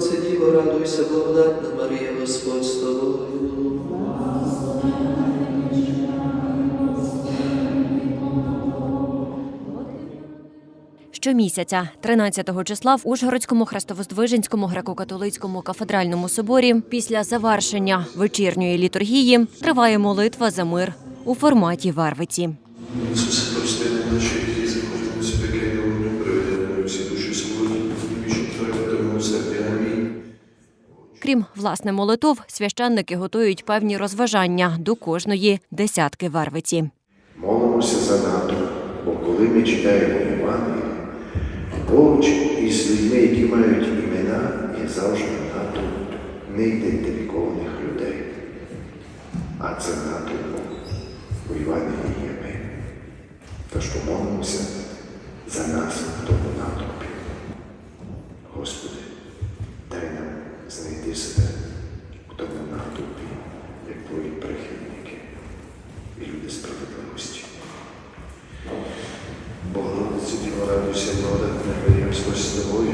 Богородице Діво, радуйся, благодатна Марія, Господь з тобою. Щомісяця, 13 числа, в Ужгородському Хрестовоздвиженському греко-католицькому кафедральному соборі після завершення вечірньої літургії триває молитва за мир у форматі Вервиці. Ісусе, прости наші Крім власне молитов, священники готують певні розважання до кожної десятки Вервиці. Молимося за НАТО, бо коли ми читаємо Євангеліє, поруч із людьми, які мають імена, є завжди НАТО неідентифікованих людей. А це НАТО у Євангелії є ми. Тож помолимося за нас в тому натовпі. Господи, дай нам знайти себе в тому натовпі, як Твої прихильники і люди справедливості. З тобою.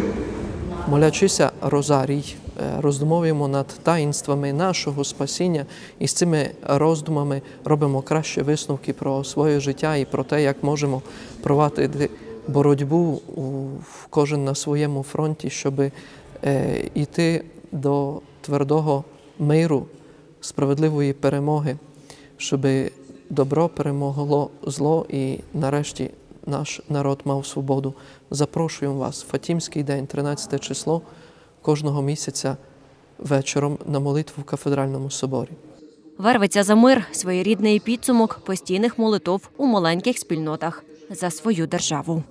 Молячися Розарій, роздумовуємо над таїнствами нашого спасіння і з цими роздумами робимо кращі висновки про своє життя і про те, як можемо провадити боротьбу у- кожен на своєму фронті, щоб йти до твердого миру, справедливої перемоги, щоб добро перемогло зло і нарешті наш народ мав свободу. Запрошуємо вас Фатімський день, 13 число кожного місяця вечором на молитву в кафедральному соборі. Вервиця за мир своєрідний підсумок постійних молитов у маленьких спільнотах за свою державу.